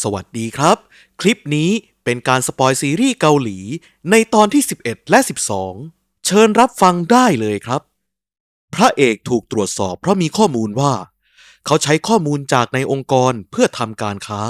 สวัสดีครับ คลิปนี้เป็นการสปอยซีรีส์เกาหลี ในตอนที่ 11 และ 12 เชิญรับฟังได้เลยครับ พระเอกถูกตรวจสอบเพราะมีข้อมูลว่า เขาใช้ข้อมูลจากในองค์กรเพื่อทำการค้า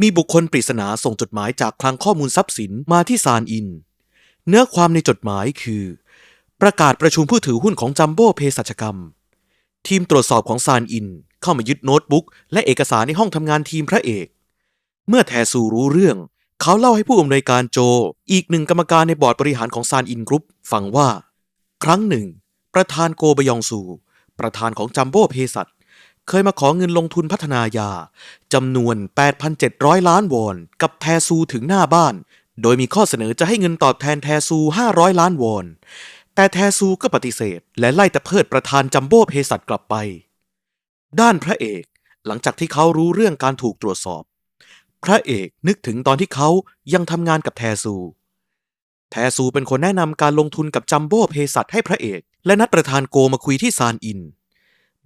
มีบุคคลปริศนาส่งจดหมายจากคลังข้อมูลทรัพย์สินมาที่ซานอิน เนื้อความในจดหมายคือ ประกาศประชุมผู้ถือหุ้นของจัมโบ้เภสัชกรรม ทีมตรวจสอบของซานอิน เข้ามายึดโน้ตบุ๊กและเอกสารในห้องทำงานทีมพระเอก เมื่อแทซูรู้เรื่อง เขาเล่าให้ผู้อำนวยการโจ อีกหนึ่งกรรมการในบอร์ดบริหารของซานอินกรุ๊ปฟังว่า ครั้งหนึ่ง ประธานโกบยองซู ประธานของจัมโบ้เภสัชเคยมาขอเงินลงทุนพัฒนายาจำนวน 8,700 ล้านวอน กับแทซูถึงหน้าบ้าน โดยมีข้อเสนอจะให้เงินตอบแทนแทซู 500 ล้านวอน แต่แทซูก็ปฏิเสธ และไล่ตะเพิดประธานจัมโบ้เภสัชกลับไป ด้านพระเอก หลังจากที่เขารู้เรื่องการถูกตรวจสอบ พระเอกนึกถึงตอนที่เขายังทำงานกับแทซู แทซูเป็นคนแนะนำการลงทุนกับจัมโบ้เภสัชให้พระเอก และนัดประธานโกมาคุยที่ซานอิน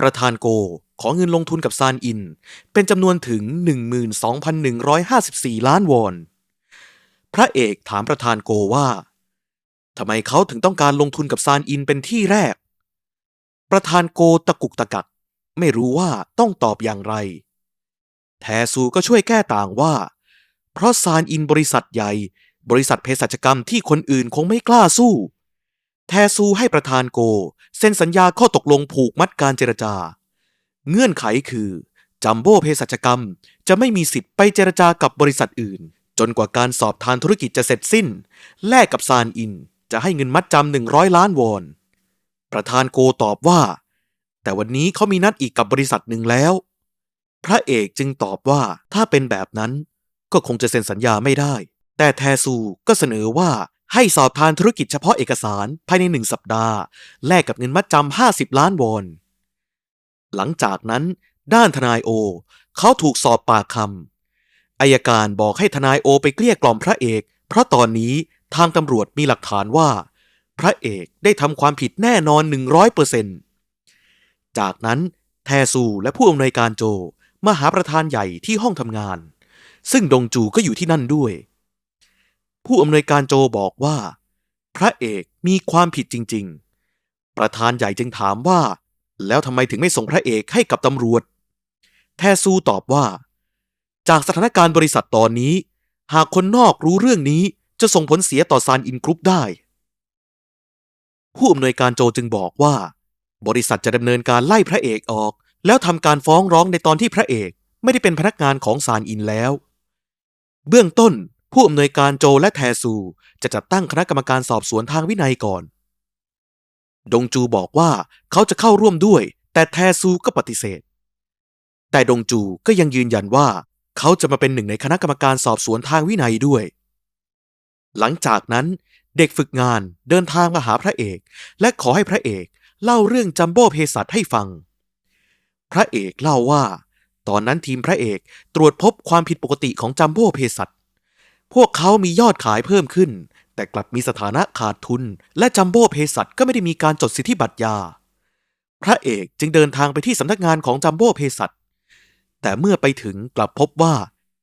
ประธานโกขอเงินลงทุนกับซานอิน เป็นจำนวนถึง 12,154 ล้านวอน พระเอกถามประธานโกว่าทำไมเขาถึงต้องการลงทุนกับซานอินเป็นที่แรก ประธานโกตะกุกตะกัก ไม่รู้ว่าต้องตอบอย่างไร แทซูก็ช่วยแก้ต่างว่า เพราะซานอินบริษัทใหญ่ บริษัทเภสัชกรรมที่คนอื่นคงไม่กล้าสู้ แทซูให้ประธานโก เซ็นสัญญาข้อตกลงผูกมัดการเจรจา เงื่อนไขคือจัมโบ้เภสัชกรรมจะไม่มีสิทธิ์ไปเจรจากับบริษัทอื่น จนกว่าการสอบทานธุรกิจจะเสร็จสิ้น แลกกับซานอินจะให้เงินมัดจำหนึ่งร้อยล้านวอน ประธานโกตอบว่า แต่วันนี้เขามีนัดอีกกับบริษัทหนึ่งแล้ว พระเอกจึงตอบว่าถ้าเป็นแบบนั้นก็คงจะเซ็นสัญญาไม่ได้ แต่แทซูก็เสนอว่าให้สอบทานธุรกิจเฉพาะเอกสารภายในหนึ่งสัปดาห์ แลกกับเงินมัดจำห้าสิบล้านวอน หลังจากนั้น ด้านทนายโอ เขาถูกสอบปากคำอายการบอกให้ทนายโอไปเกลี้ยกล่อมพระเอก เพราะตอนนี้ทางตำรวจมีหลักฐานว่า พระเอกได้ทำความผิดแน่นอน100%จากนั้นแทซูและผู้อำนวยการโจ มาหาประธานใหญ่ที่ห้องทำงาน ซึ่งดงจูก็อยู่ที่นั่นด้วย ผู้อำนวยการโจบอกว่า พระเอกมีความผิดจริง ๆ ประธานใหญ่จึงถามว่า แล้วทำไมถึงไม่ส่งพระเอกให้กับตำรวจ แทซูตอบว่า จากสถานการณ์บริษัทตอนนี้ หากคนนอกรู้เรื่องนี้จะส่งผลเสียต่อซานอินกรุ๊ปได้ ผู้อำนวยการโจจึงบอกว่า บริษัทจะดำเนินการไล่พระเอกออก แล้วทำการฟ้องร้องในตอนที่พระเอกไม่ได้เป็นพนักงานของซานอินแล้ว เบื้องต้นผู้อำนวยการโจและแทซูจะจัดตั้งคณะกรรมการสอบสวนทางวินัยก่อน ดงจูบอกว่าเขาจะเข้าร่วมด้วย แต่แทซูก็ปฏิเสธ แต่ดงจูก็ยังยืนยันว่า เขาจะมาเป็นหนึ่งในคณะกรรมการสอบสวนทางวินัยด้วย หลังจากนั้นเด็กฝึกงานเดินทางมาหาพระเอก และขอให้พระเอกเล่าเรื่องจัมโบ้เภสัชให้ฟัง พระเอกเล่าว่า ตอนนั้นทีมพระเอกตรวจพบความผิดปกติของจัมโบ้เภสัชพวกเขามียอดขายเพิ่มขึ้น แต่กลับมีสถานะขาดทุน และจัมโบ้เภสัชก็ไม่ได้มีการจดสิทธิบัตรยา พระเอกจึงเดินทางไปที่สำนักงานของจัมโบ้เภสัชแต่เมื่อไปถึงกลับพบว่า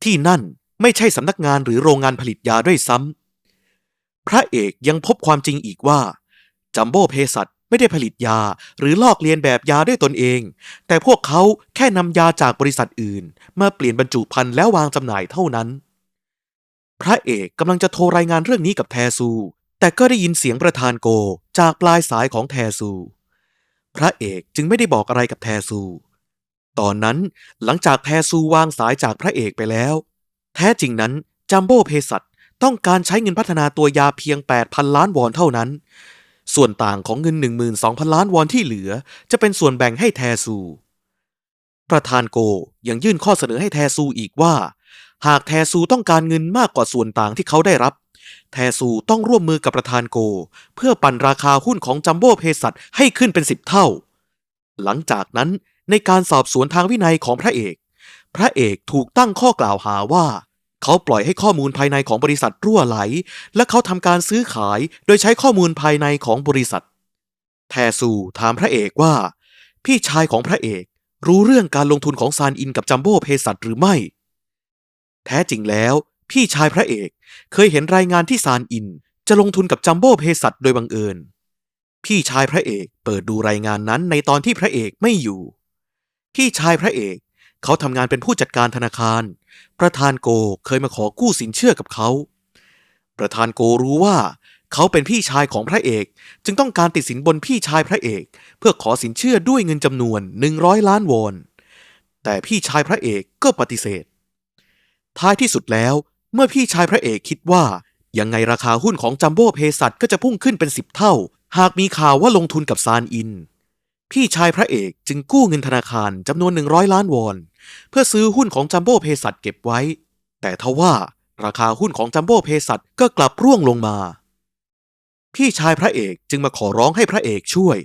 ที่นั่นไม่ใช่สำนักงานหรือโรงงานผลิตยาด้วยซ้ำพระเอกยังพบความจริงอีกว่าจัมโบ้เภสัช ไม่ได้ผลิตยา หรือลอกเลียนแบบยาด้วยตนเอง แต่พวกเขาแค่นำยาจากบริษัทอื่น มาเปลี่ยนบรรจุภัณฑ์แล้ววางจำหน่ายเท่านั้น พระเอกกำลังจะโทรรายงานเรื่องนี้กับแทซู แต่ก็ได้ยินเสียงประธานโกจากปลายสายของแทซู พระเอกจึงไม่ได้บอกอะไรกับแทซู ตอนนั้นหลังจากแทซูวางสายจากพระเอกไปแล้ว แท้จริงนั้นจัมโบ้เภสัชต้องการใช้เงินพัฒนาตัวยาเพียง 8,000 ล้านวอนเท่านั้น ส่วนต่างของเงิน 12,000 ล้านวอนที่เหลือ จะเป็นส่วนแบ่งให้แทซู ประธานโกยังยื่นข้อเสนอให้แทซูอีกว่า หากแทซูต้องการเงินมากกว่าส่วนต่างที่เขาได้รับ แทซูต้องร่วมมือกับประธานโก เพื่อปั่นราคาหุ้นของจัมโบ้เภสัชให้ขึ้นเป็นสิบเท่า หลังจากนั้นในการสอบสวนทางวินัยของพระเอก พระเอกถูกตั้งข้อกล่าวหาว่า เขาปล่อยให้ข้อมูลภายในของบริษัทรั่วไหล และเขาทำการซื้อขายโดยใช้ข้อมูลภายในของบริษัท แทซูถามพระเอกว่า พี่ชายของพระเอกรู้เรื่องการลงทุนของซานอินกับจัมโบ้เภสัชหรือไม่ แท้จริงแล้ว พี่ชายพระเอกเคยเห็นรายงานที่ซานอิน จะลงทุนกับจัมโบ้เภสัชโดยบังเอิญ พี่ชายพระเอกเปิดดูรายงานนั้นในตอนที่พระเอกไม่อยู่ พี่ชายพระเอก เขาทำงานเป็นผู้จัดการธนาคาร ประธานโกเคยมาขอกู้สินเชื่อกับเขา ประธานโกรู้ว่า เขาเป็นพี่ชายของพระเอก จึงต้องการติดสินบนพี่ชายพระเอก เพื่อขอสินเชื่อด้วยเงินจำนวน 100 ล้านวอน แต่พี่ชายพระเอกก็ปฏิเสธ ท้ายที่สุดแล้ว เมื่อพี่ชายพระเอกคิดว่ายังไงราคาหุ้นของจัมโบ้เพสัตก็จะพุ่งขึ้นเป็นสิบเท่า หากมีข่าวว่าลงทุนกับซานอิน ชายพระเอกจึงกู้เงินธนาคารจำนวน 100 ล้านวอน เพื่อซื้อหุ้นของจัมโบ้เพสัตเก็บไว้ แต่ทว่าราคาหุ้นของจัมโบ้เพสัตก็กลับร่วงลงมา พี่ชายพระเอกจึงมาขอร้องให้พระเอกช่วย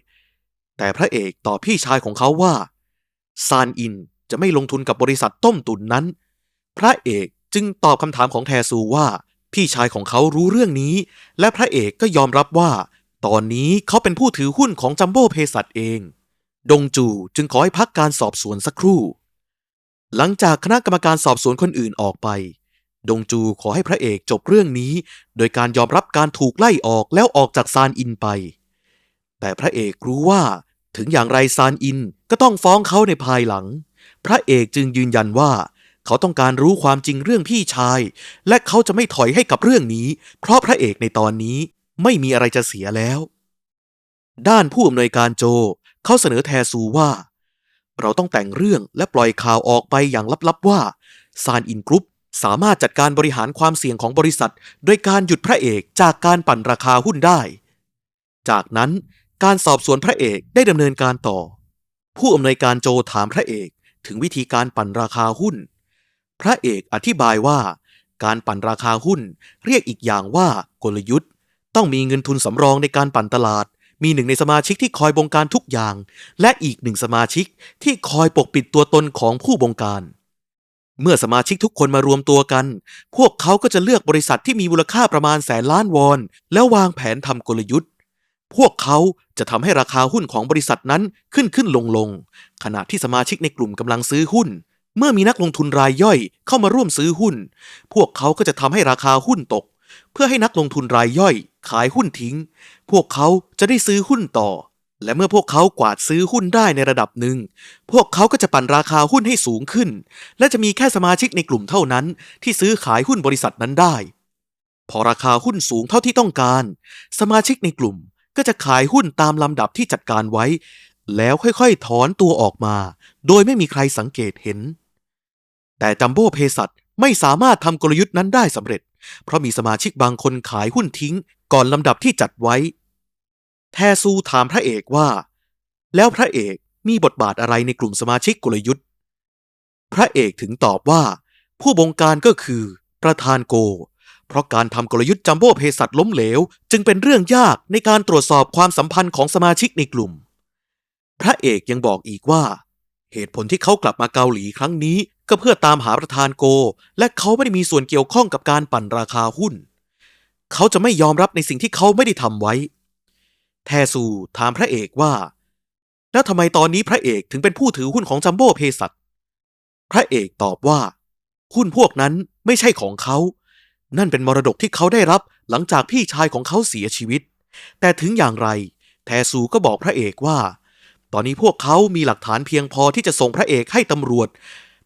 แต่พระเอกตอบพี่ชายของเขาว่าซานอินจะไม่ลงทุนกับบริษัทต้มตุ๋นนั้น พระเอกจึงตอบคำถามของแทซูว่า พี่ชายของเขารู้เรื่องนี้ และพระเอกก็ยอมรับว่า ตอนนี้เขาเป็นผู้ถือหุ้นของจัมโบ้เพสัตเอง ดงจูจึงขอให้พักการสอบสวนสักครู่ หลังจากคณะกรรมการสอบสวนคนอื่นออกไป ดงจูขอให้พระเอกจบเรื่องนี้ โดยการยอมรับการถูกไล่ออกแล้วออกจากซานอินไป แต่พระเอกรู้ว่าถึงอย่างไรซานอินก็ต้องฟ้องเขาในภายหลัง พระเอกจึงยืนยันว่า เขาต้องการรู้ความจริงเรื่องพี่ชาย และเขาจะไม่ถอยให้กับเรื่องนี้ เพราะพระเอกในตอนนี้ไม่มีอะไรจะเสียแล้ว ด้านผู้อำนวยการโจ เขาเสนอแทซูว่า เราต้องแต่งเรื่องและปล่อยข่าวออกไปอย่างลับๆว่าซานอินกรุ๊ปสามารถจัดการบริหารความเสี่ยงของบริษัท โดยการหยุดพระเอกจากการปั่นราคาหุ้นได้ จากนั้นการสอบสวนพระเอกได้ดำเนินการต่อ ผู้อำนวยการโจถามพระเอกถึงวิธีการปั่นราคาหุ้น พระเอกอธิบายว่า การปั่นราคาหุ้นเรียกอีกอย่างว่ากลยุทธ์ ต้องมีเงินทุนสำรองในการปั่นตลาด มีหนึ่งในสมาชิกที่คอยบงการทุกอย่าง และอีกหนึ่งสมาชิกที่คอยปกปิดตัวตนของผู้บงการ เมื่อสมาชิกทุกคนมารวมตัวกัน พวกเขาก็จะเลือกบริษัทที่มีมูลค่าประมาณแสนล้านวอน แล้ววางแผนทำกลยุทธ์ พวกเขาจะทำให้ราคาหุ้นของบริษัทนั้นขึ้นขึ้นลงลงขณะที่สมาชิกในกลุ่มกำลังซื้อหุ้น เมื่อมีนักลงทุนรายย่อยเข้ามาร่วมซื้อหุ้น พวกเขาก็จะทำให้ราคาหุ้นตก เพื่อให้นักลงทุนรายย่อย ขายหุ้นทิ้ง พวกเขาจะได้ซื้อหุ้นต่อ และเมื่อพวกเขากวาดซื้อหุ้นได้ในระดับหนึ่ง พวกเขาก็จะปั่นราคาหุ้นให้สูงขึ้น และจะมีแค่สมาชิกในกลุ่มเท่านั้น ที่ซื้อขายหุ้นบริษัทนั้นได้ พอราคาหุ้นสูงเท่าที่ต้องการ สมาชิกในกลุ่มก็จะขายหุ้นตามลำดับที่จัดการไว้ แล้วค่อยๆ ถอนตัวออกมา โดยไม่มีใครสังเกตเห็น แต่จัมโบ้เพสัตไม่สามารถทำกลยุทธ์นั้นได้สำเร็จ เพราะมีสมาชิกบางคนขายหุ้นทิ้ง ก่อนลำดับที่จัดไว้ แทซูถามพระเอกว่า แล้วพระเอกมีบทบาทอะไรในกลุ่มสมาชิกกลยุทธ์ พระเอกถึงตอบว่า ผู้บงการก็คือประธานโก เพราะการทำกลยุทธ์จัมโบ้เพสัตล้มเหลว จึงเป็นเรื่องยากในการตรวจสอบความสัมพันธ์ของสมาชิกในกลุ่ม พระเอกยังบอกอีกว่า เหตุผลที่เขากลับมาเกาหลีครั้งนี้ ก็เพื่อตามหาประธานโก และเขาไม่ได้มีส่วนเกี่ยวข้องกับการปั่นราคาหุ้น เขาจะไม่ยอมรับในสิ่งที่เขาไม่ได้ทำไว้ แทซูถามพระเอกว่า แล้วทำไมตอนนี้พระเอกถึงเป็นผู้ถือหุ้นของจัมโบ้เพสัตพระเอกตอบว่า หุ้นพวกนั้นไม่ใช่ของเขา นั่นเป็นมรดกที่เขาได้รับหลังจากพี่ชายของเขาเสียชีวิต แต่ถึงอย่างไร แทซูก็บอกพระเอกว่า ตอนนี้พวกเขามีหลักฐานเพียงพอที่จะส่งพระเอกให้ตำรวจ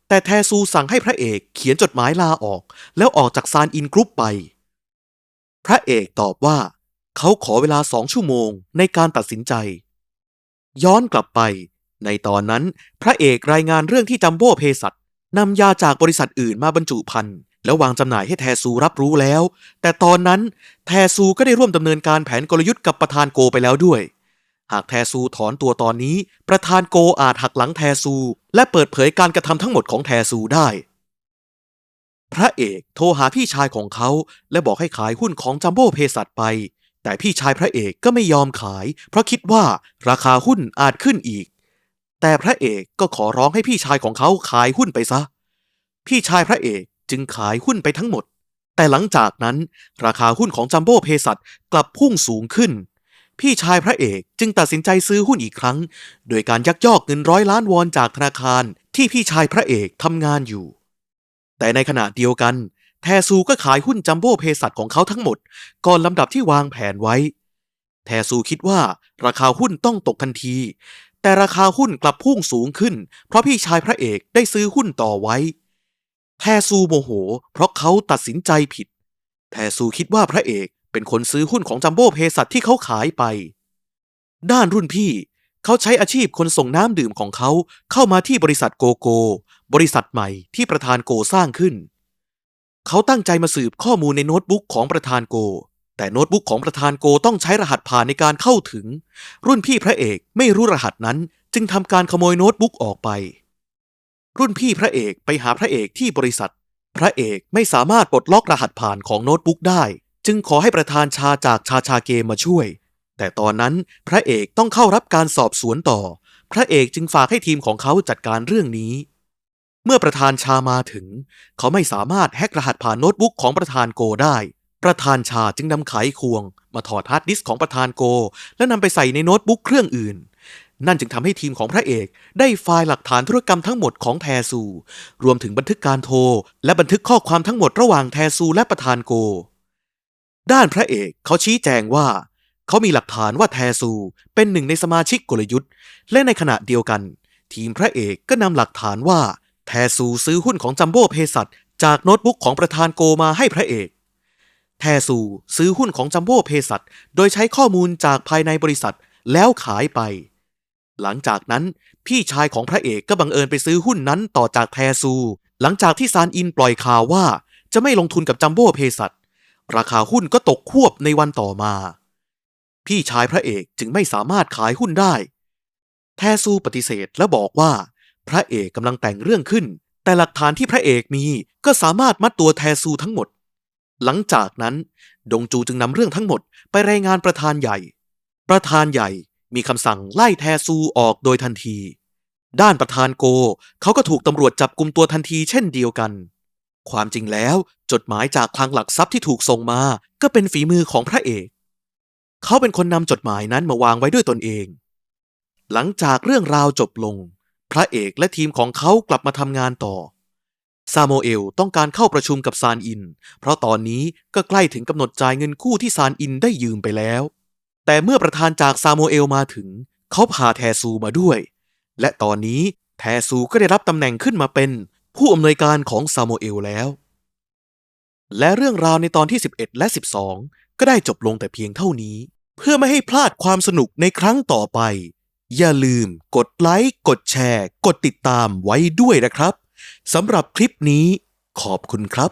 แต่แทซูสั่งให้พระเอกเขียนจดหมายลาออก แล้วออกจากซานอินกรุ๊ปไป พระเอกตอบว่า เขาขอเวลาสองชั่วโมงในการตัดสินใจ ย้อนกลับไป ในตอนนั้น พระเอกรายงานเรื่องที่จัมโบ้เพสัตนำยาจากบริษัทอื่นมาบรรจุภัณฑ์แล้ววางจำหน่ายให้แทซูรับรู้แล้ว แต่ตอนนั้นแทซูก็ได้ร่วมดำเนินการแผนกลยุทธ์กับประธานโกไปแล้วด้วย หากแทซูถอนตัวตอนนี้ ประธานโกอาจหักหลังแทซู และเปิดเผยการกระทำทั้งหมดของแทซูได้ พระเอกโทรหาพี่ชายของเขาและบอกให้ขายหุ้นของจัมโบ้เพสัตไป แต่พี่ชายพระเอกก็ไม่ยอมขาย เพราะคิดว่าราคาหุ้นอาจขึ้นอีก แต่พระเอกก็ขอร้องให้พี่ชายของเขาขายหุ้นไปซะ พี่ชายพระเอกจึงขายหุ้นไปทั้งหมด แต่หลังจากนั้น ราคาหุ้นของจัมโบ้เพสัตกลับพุ่งสูงขึ้น พี่ชายพระเอกจึงตัดสินใจซื้อหุ้นอีกครั้ง โดยการยักยอกเงินร้อยล้านวอนจากธนาคารที่พี่ชายพระเอกทำงานอยู่ แต่ในขณะเดียวกัน แทซูก็ขายหุ้นจัมโบ้เพสัตของเขาทั้งหมด ก่อนลำดับที่วางแผนไว้ แทซูคิดว่าราคาหุ้นต้องตกทันที แต่ราคาหุ้นกลับพุ่งสูงขึ้น เพราะพี่ชายพระเอกได้ซื้อหุ้นต่อไว้ แทซูโมโห เพราะเขาตัดสินใจผิด แทซูคิดว่าพระเอกเป็นคนซื้อหุ้นของจัมโบ้เพสัตที่เขาขายไป ด้านรุ่นพี่เขาใช้อาชีพคนส่งน้ำดื่มของเขาเข้ามาที่บริษัทโกโก บริษัทใหม่ที่ประธานโกสร้างขึ้น เขาตั้งใจมาสืบข้อมูลในโน้ตบุ๊กของประธานโก แต่โน้ตบุ๊กของประธานโกต้องใช้รหัสผ่านในการเข้าถึง รุ่นพี่พระเอกไม่รู้รหัสนั้น จึงทำการขโมยโน้ตบุ๊กออกไป รุ่นพี่พระเอกไปหาพระเอกที่บริษัท พระเอกไม่สามารถปลดล็อกรหัสผ่านของโน้ตบุ๊กได้ จึงขอให้ประธานชาจากชาชาเกมมาช่วย แต่ตอนนั้นพระเอกต้องเข้ารับการสอบสวนต่อ พระเอกจึงฝากให้ทีมของเขาจัดการเรื่องนี้ เมื่อประธานชามาถึง เขาไม่สามารถแฮกรหัสผ่านโน้ตบุ๊กของประธานโกได้ ประธานชาจึงนำไขควง มาถอดฮาร์ดดิสก์ของประธานโก และนำไปใส่ในโน้ตบุ๊กเครื่องอื่น นั่นจึงทำให้ทีมของพระเอกได้ไฟล์หลักฐานธุรกรรมทั้งหมดของแทซู รวมถึงบันทึกการโทร และบันทึกข้อความทั้งหมดระหว่างแทซูและประธานโก ด้านพระเอกเขาชี้แจงว่า เขามีหลักฐานว่าแทซูเป็นหนึ่งในสมาชิกกลยุทธ์ และในขณะเดียวกัน ทีมพระเอกก็นำหลักฐานว่า แทซูซื้อหุ้นของจัมโบ้เพสัตจากโน้ตบุ๊กของประธานโกมาให้พระเอก แทซูซื้อหุ้นของจัมโบ้เพสัตโดยใช้ข้อมูลจากภายในบริษัทแล้วขายไป หลังจากนั้นพี่ชายของพระเอกก็บังเอิญไปซื้อหุ้นนั้นต่อจากแทซู หลังจากที่ซานอินปล่อยข่าวว่าจะไม่ลงทุนกับจัมโบ้เพสัตราคาหุ้นก็ตกควบในวันต่อมา พี่ชายพระเอกจึงไม่สามารถขายหุ้นได้ แทซูปฏิเสธและบอกว่า พระเอกกำลังแต่งเรื่องขึ้น แต่หลักฐานที่พระเอกมีก็สามารถมัดตัวแทซูทั้งหมด หลังจากนั้น ดงจูจึงนำเรื่องทั้งหมดไปรายงานประธานใหญ่ ประธานใหญ่มีคำสั่งไล่แทซูออกโดยทันที ด้านประธานโกเขาก็ถูกตำรวจจับกลุมตัวทันทีเช่นเดียวกัน ความจริงแล้วจดหมายจากคลังหลักทรัพย์ที่ถูกส่งมาก็เป็นฝีมือของพระเอก เขาเป็นคนนำจดหมายนั้นมาวางไว้ด้วยตนเอง หลังจากเรื่องราวจบลง พระเอกและทีมของเขากลับมาทำงานต่อ ซาโมเอลต้องการเข้าประชุมกับซานอิน เพราะตอนนี้ก็ใกล้ถึงกำหนดจ่ายเงินกู้ที่ซานอินได้ยืมไปแล้ว แต่เมื่อประธานจากซาโมเอลมาถึง เขาพาแทซูมาด้วย และตอนนี้แทซูก็ได้รับตำแหน่งขึ้นมาเป็น ผู้อำนวยการของซาโมเอลแล้ว และเรื่องราวในตอนที่ 11 และ 12 ก็ได้จบลงแต่เพียงเท่านี้ เพื่อไม่ให้พลาดความสนุกในครั้งต่อไป อย่าลืมกดไลค์ กดแชร์ กดติดตามไว้ด้วยนะครับสำหรับคลิปนี้ขอบคุณครับ